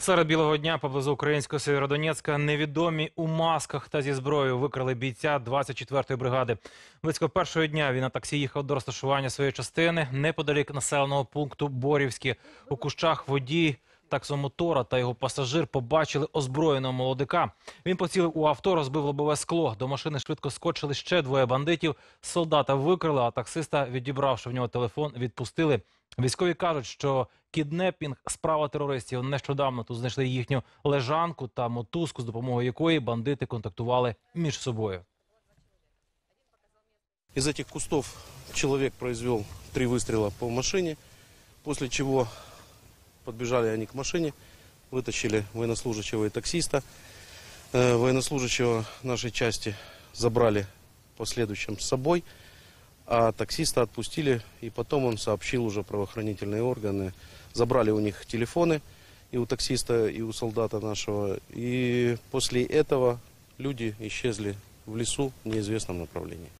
Серед білого дня поблизу українського Сєвєродонецька невідомі у масках та зі зброєю викрали бійця 24-ї бригади. Близько першого дня він на таксі їхав до розташування своєї частини неподалік населеного пункту Борівське. У кущах водій таксомотора та його пасажир побачили озброєного молодика. Він поцілив у авто, розбив лобове скло. До машини швидко скочили ще двоє бандитів. Солдата викрили, а таксиста, відібравши в нього телефон, відпустили. Військові кажуть, що кіднепінг – справа терористів. Нещодавно тут знайшли їхню лежанку та мотузку, з допомогою якої бандити контактували між собою. Из этих кустов человек произвел три выстрела по машине, после чего подбежали они к машине, вытащили военнослужащего и таксиста. Э, Военнослужащего нашей части забрали в последующем с собой, а таксиста отпустили, и потом он сообщил уже правоохранительные органы. Забрали у них телефоны и у таксиста, и у солдата нашего. И после этого люди исчезли в лесу в неизвестном направлении.